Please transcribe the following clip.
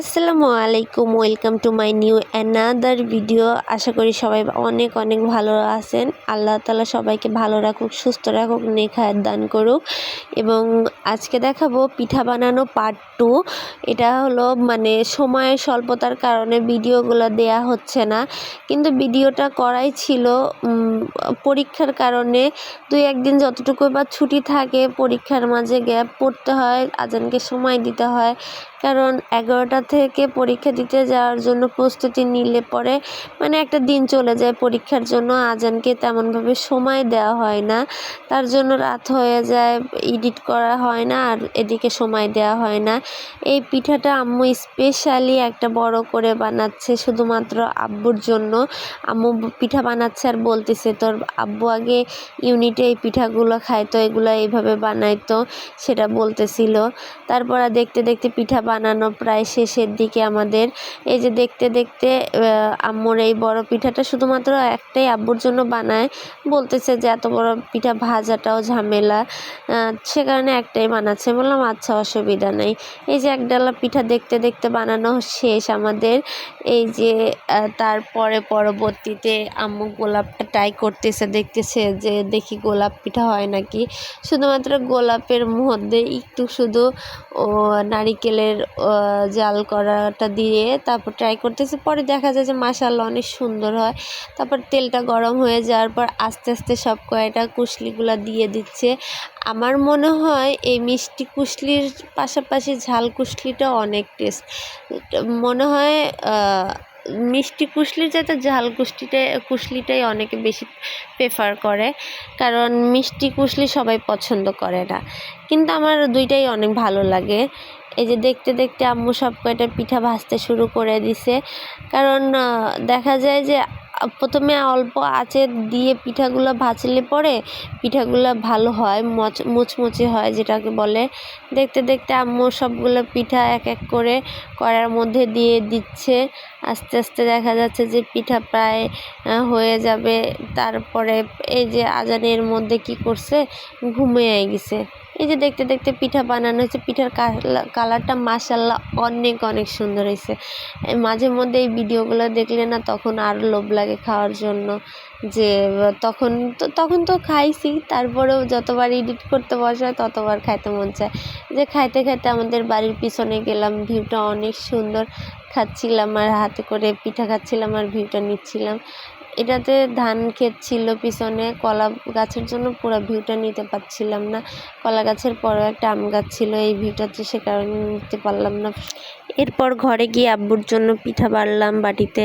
আসসালামু আলাইকুম, welcome to my new another video. আশা করি সবাই অনেক অনেক ভালো আছেন। আল্লাহ তালা সবাইকে ভালো রাখুক, সুস্থ রাখুক নেখায়াত দান করুক। এবং আজকে দেখাবো পিঠা বানানো পার্ট টু এটা হলো মানে সময়ের স্বল্পতার কারণে ভিডিওগুলো দেয়া হচ্ছে না। কিন্তু ভিডিওটা করাই ছিল পরীক্ষার কারণে। দুই, একদিন যতটুকু বা ছুটি থাকে, পরীক্ষার মাঝে গ্যাপ পড়তে হয়, আজানকে সময় দিতে হয়। কারণ এগারোটা থেকে পরীক্ষা দিতে যাওয়ার জন্য প্রস্তুতি নিলে পরে মানে একটা দিন চলে যায় পরীক্ষার জন্য। আজানকে তেমনভাবে সময় দেওয়া হয় না। তার জন্য রাত হয়ে যায়, এডিট করা হয় না আর এদিকে সময় দেওয়া হয় না। এই পিঠাটা আম্মু স্পেশালি একটা বড় করে বানাচ্ছে, শুধুমাত্র আব্বুর জন্য। আম্মু পিঠা বানাচ্ছে আর বলতেছে, তোর আব্বু আগে ইউনিটে এই পিঠাগুলো খাইতো, এগুলো এইভাবে বানাইতো, সেটা বলতেছিল। তারপর দেখতে দেখতে পিঠা বানানো প্রায় শেষের দিকে আমাদের। এই যে দেখতে দেখতে আম্মুর এই বড় পিঠাটা শুধুমাত্র একটাই আব্বুর জন্য বানায়। বলতেছে যে এত বড় পিঠা ভাজাটাও ঝামেলা। সে কারণে একটাই বানাচ্ছে। বললাম আচ্ছা অসুবিধা নেই। এই যে এক ডালা পিঠা দেখতে দেখতে বানানো শেষ আমাদের। এই যে তারপরে পরবর্তীতে আম্মু গোলাপটা ট্রাই করতেছে, দেখতেছে যে দেখি গোলাপ পিঠা হয় নাকি। শুধুমাত্র গোলাপের মধ্যে একটু শুধু ও নারিকেলের আহ, জাল করাটা দিয়ে তারপর ট্রাই করতেছে। পরে দেখা যায় যে মাসাল্লাহ অনেক সুন্দর হয়। তারপর তেলটা গরম হয়ে যাওয়ার পর আস্তে আস্তে সব কয়টা কুশলিগুলো দিয়ে দিচ্ছে। আমার মনে হয় এই মিষ্টি কুশলির পাশাপাশি ঝাল কুশলিটা অনেক টেস্ট মনে হয় মিষ্টি কুশলির যাতে ঝাল কুশলিটা কুশলিটাই অনেকে বেশি প্রেফার করে। কারণ মিষ্টি কুশলি সবাই পছন্দ করে না। কিন্তু আমার দুইটাই অনেক ভালো লাগে। এই যে দেখতে দেখতে আম্মু সব কয়টা পিঠা ভাজতে শুরু করে দিছে। কারণ দেখা যায় যে, প্রথমে অল্প আঁচে দিয়ে পিঠাগুলো ভাজলে পরে পিঠাগুলো ভালো হয়, মচ, মুচমুচে হয় যেটাকে বলে। দেখতে দেখতে আম্মু সবগুলো পিঠা এক এক করে কড়ার মধ্যে দিয়ে দিচ্ছে। আস্তে আস্তে দেখা যাচ্ছে যে পিঠা প্রায় হয়ে যাবে। তারপরে এই যে আজানের মধ্যে কি করছে? ঘুমিয়ে গেছে। এই যে দেখতে দেখতে পিঠা বানানো হয়েছে। পিঠার কালারটা মাসাল্লাহ অনেক অনেক সুন্দর হয়েছে। মাঝে মধ্যে এই ভিডিওগুলো দেখলে না তখন আরও লোভ লাগে খাওয়ার জন্য যে, তখন তো তখন তো খাইছি, তারপরেও যতবার এডিট করতে বসা ততবার খাইতে মন চায়। যে খাইতে খাইতে আমাদের বাড়ির পিছনে গেলাম ভিউটা অনেক সুন্দর। খাচ্ছিলাম আর হাতে করে পিঠা খাচ্ছিলাম আর ভিউটা নিচ্ছিলাম। এটাতে ধান ক্ষেত ছিল পিছনে, কলা গাছের জন্য পুরো ভিউটা নিতে পারছিলাম না। কলা গাছের পরেও একটা আম গাছ ছিল, এই ভিউটাতে সে কারণে নিতে পারলাম না। এরপর ঘরে গিয়ে আব্বুর জন্য পিঠা বাড়লাম বাটিতে।